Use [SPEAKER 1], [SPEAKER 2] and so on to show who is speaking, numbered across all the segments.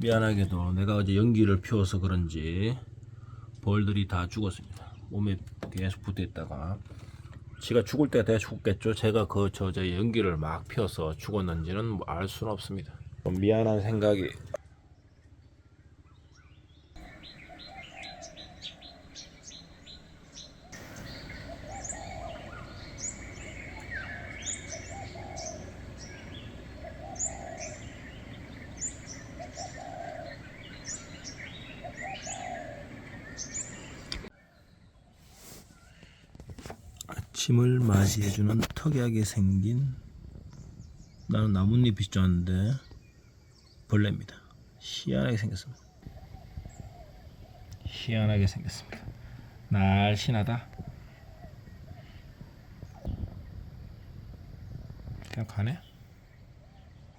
[SPEAKER 1] 미안하게도 내가 어제 연기를 피워서 그런지 벌들이 다 죽었습니다. 몸에 계속 붙어 있다가 지가 죽을 때가 돼야 죽겠죠. 제가 그 저 저 연기를 막 피워서 죽었는지는 뭐알 수는 없습니다. 미안한 생각이 침을 맞이해주는 특이하게 생긴 나는 나뭇잎이 줄 알았는데 벌레입니다. 희한하게 생겼습니다. 희한하게 생겼습니다. 날씬하다. 그냥 가네.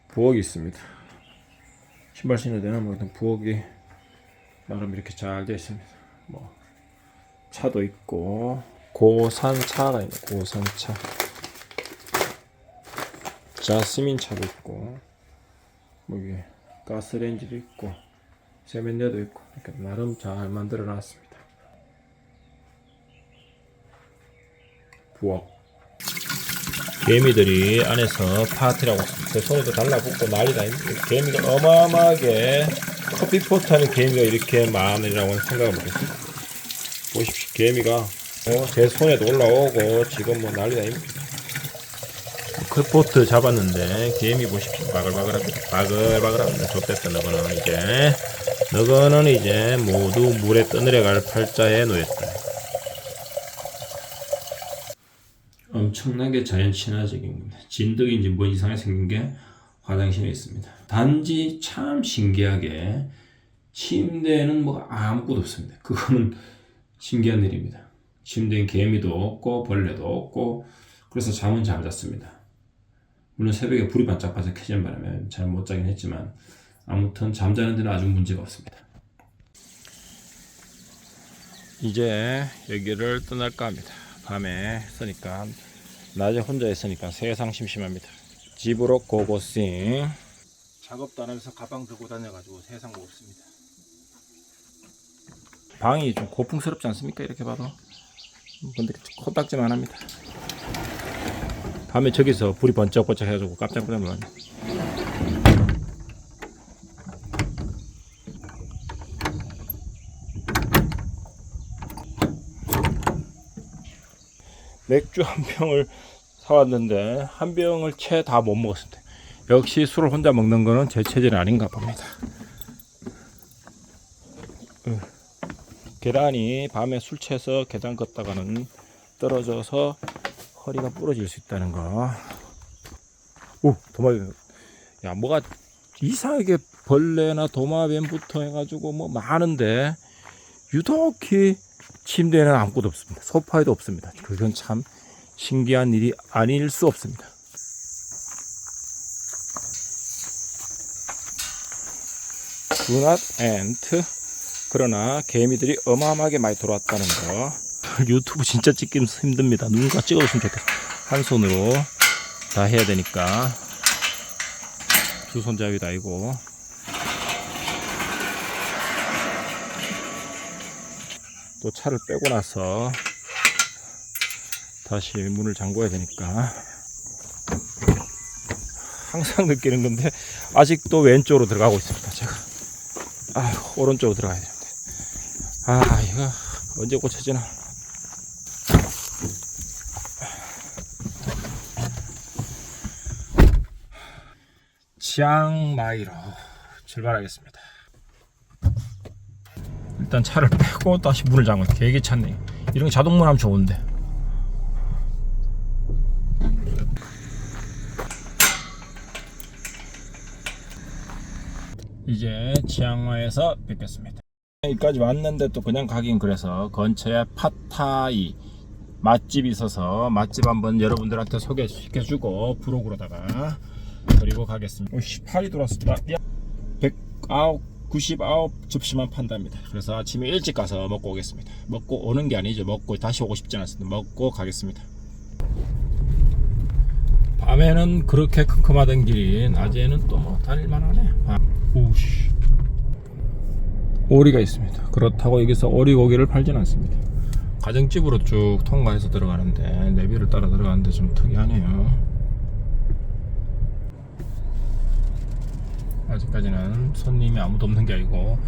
[SPEAKER 1] 부엌이 있습니다. 신발 신을 때는 뭐 부엌이 나름 이렇게 잘 되어 있습니다. 뭐 차도 있고 고산차가 있네. 고산차. 자스민 차도 있고. 뭐 여기 가스레인지도 있고. 세면대도 있고. 이렇게 나름 잘 만들어 놨습니다. 부엌. 개미들이 안에서 파티라고 제 손에도 달라붙고 난리다 개미가 어마어마하게 커피포트 하는 개미가 이렇게 많으리라고 생각을 못했어요 보십시오. 개미가 어, 제 손에도 올라오고 지금 뭐 난리다 크포트 잡았는데 개미 보십시오 바글바글하게 바글바글합니다. 좆됐다 너거는 이제. 너거는 이제 모두 물에 떠내려 갈 팔자에 놓였다. 엄청나게 자연 친화적인 겁니다. 진드기인지 뭐 이상하게 생긴 게 화장실에 있습니다. 단지 참 신기하게 침대에는 뭐 아무것도 없습니다. 그거는 신기한 일입니다. 침대엔 개미도 없고 벌레도 없고 그래서 잠은 잘 잤습니다. 물론 새벽에 불이 반짝반짝 켜지는 바람에 잘 못 자긴 했지만 아무튼 잠자는 데는 아주 문제가 없습니다. 이제 여기를 떠날까 합니다. 밤에 있으니까 낮에 혼자 있으니까 세상 심심합니다. 집으로 고고싱 작업도 안 하면서 가방 들고 다녀가지고 세상 없습니다. 방이 좀 고풍스럽지 않습니까? 이렇게 봐도. 근데 코딱지만 합니다. 밤에 저기서 불이 번쩍번쩍 해가지고 깜짝깜짝 놀랐네. 맥주 한 병을 사왔는데 한 병을 채 다 못 먹었습니다. 역시 술을 혼자 먹는 거는 제 체질이 아닌가 봅니다. 계단이 밤에 술 취해서 계단 걷다가는 떨어져서 허리가 부러질 수 있다는 거. 오, 도마뱀. 야, 뭐가 이상하게 벌레나 도마뱀부터 해가지고 뭐 많은데 유독히 침대에는 아무것도 없습니다. 소파에도 없습니다. 그건 참 신기한 일이 아닐 수 없습니다. Do ant. 그러나 개미들이 어마어마하게 많이 들어왔다는 거. 유튜브 진짜 찍기 힘듭니다. 누군가 찍어줬으면 좋겠어. 한 손으로 다 해야 되니까. 두 손잡이도 아니고. 또 차를 빼고 나서 다시 문을 잠궈야 되니까. 항상 느끼는 건데 아직도 왼쪽으로 들어가고 있습니다. 제가. 아, 오른쪽으로 들어가야 되는데. 아, 이거 언제 고쳐지나. 치앙마이로 출발하겠습니다. 일단 차를 빼고 다시 문을 잠글 되게 찼네. 이런 게 자동문 하면 좋은데. 이제 치앙마이에서 뵙겠습니다. 여기까지 왔는데 또 그냥 가긴 그래서 근처에 파타이 맛집이 있어서 맛집 한번 여러분들한테 소개시켜주고 브로그로다가 그리고 가겠습니다. 18이 들어왔습니다. 109, 99 접시만 판답니다. 그래서 아침에 일찍 가서 먹고 오겠습니다. 먹고 오는 게 아니죠. 먹고 다시 오고 싶지 않습니다. 먹고 가겠습니다. 밤에는 그렇게 큼큼하던 길이 낮에는 또 뭐 다닐만하네. 아, 오씨 오리가 있습니다. 그렇다고 여기서 오리 고기를 팔진 않습니다. 가정집으로 쭉 통과해서 들어가는데 내비를 따라 들어가는데 좀 특이하네요. 아직까지는 손님이 아무도 없는 게 아니고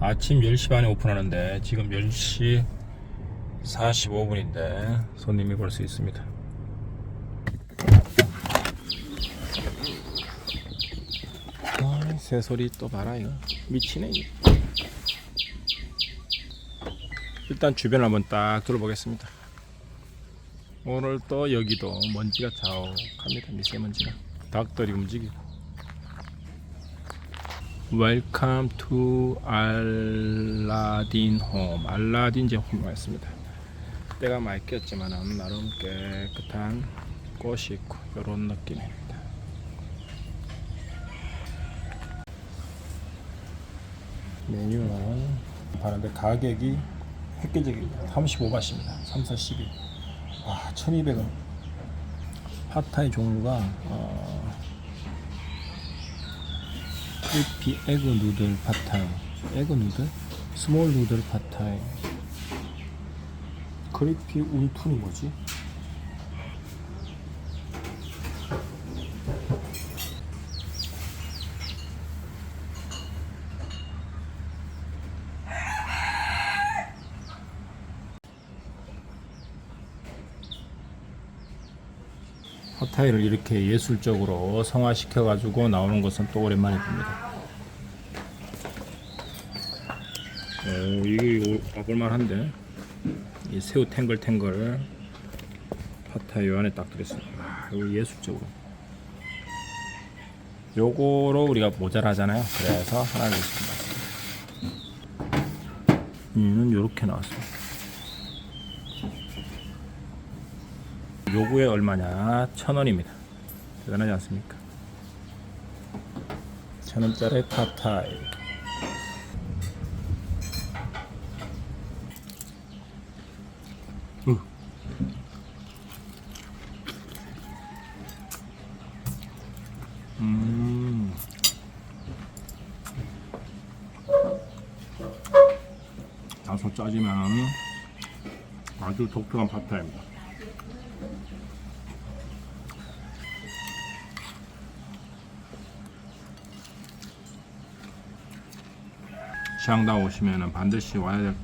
[SPEAKER 1] 아침 10시 반에 오픈하는데 지금 10시 45분인데 손님이 볼 수 있습니다. 아, 새소리 또 봐라 이거 미치네 이거. 일단 주변을 한번 딱 둘러보겠습니다. 오늘 또 여기도 먼지가 자욱합니다. 미세먼지가 닭들이 움직이고. Welcome to 알라딘 홈. 알라딘 제품 왔습니다. 때가 많이 꼈지만은 나름 깨끗한 꽃이 있고 이런 느낌입니다. 메뉴는 파는데 가격이 획기적입니다. 35바트입니다. 3, 4, 12. 와, 1200원. 팟타이 종류가 어, 크리피 에그 누들 팟타이. 에그 누들? 스몰 누들 팟타이. 크리피 운툰이 뭐지? 팟타이를 이렇게 예술적으로 성화시켜 가지고 나오는 것은 또 오랜만에 봅니다. 어, 이게 이거 와볼만 한데 이 새우 탱글탱글 팟타이 요 안에 딱 들었습니다. 아, 이거 예술적으로. 요거로 우리가 모자라잖아요. 그래서 하나 넣습니다. 얘는 요렇게 나왔습니다. 요구에 얼마냐? 천 원입니다. 대단하지 않습니까? 천 원짜리 팟타이. 으. 음. 다소 짜지만 아주 독특한 팟타이입니다. 시앙당 오시면은 반드시 와야 될.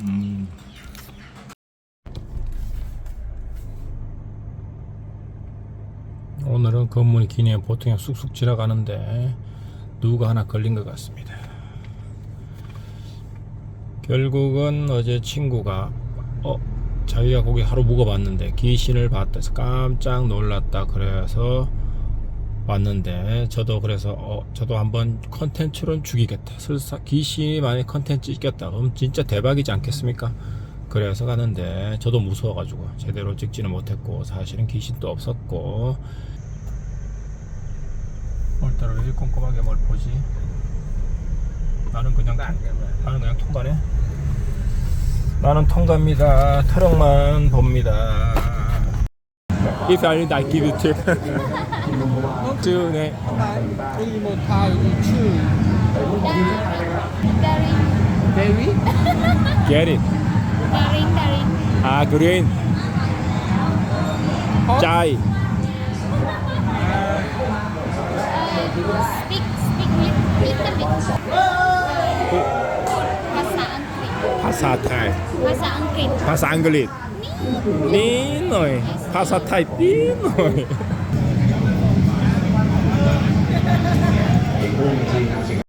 [SPEAKER 1] 음. 오늘은 건물이 기내 보통 쑥쑥 지나가는데 누가 하나 걸린 것 같습니다. 결국은 어제 친구가 어 자기가 거기 하루 묵어봤는데 귀신을 봤다 해서 깜짝 놀랐다 그래서 왔는데 저도 그래서 어 저도 한번 컨텐츠로는 죽이겠다. 설사 귀신이 만약 컨텐츠 찍겠다. 그럼 진짜 대박이지 않겠습니까? 그래서 가는데 저도 무서워가지고 제대로 찍지는 못했고 사실은 귀신도 없었고. 오늘따라 왜 이렇게 꼼꼼하게 뭘 보지? 나는 그냥 통, 나는 그냥 통과네? 나는 통과입니다. 트럭만 봅니다. If I need I give you tip to 네.
[SPEAKER 2] Three more Thai, two.
[SPEAKER 3] Daring,
[SPEAKER 2] Berry?
[SPEAKER 1] Get it
[SPEAKER 3] daring, daring.
[SPEAKER 1] 아 그린 짜이
[SPEAKER 3] Speak, speak with little bit. Bahasa Angkrit.
[SPEAKER 1] 파사 타이
[SPEAKER 3] Bahasa Angkrit.
[SPEAKER 1] 파사 앙글 릿 띠노이 파사 타이 띠노이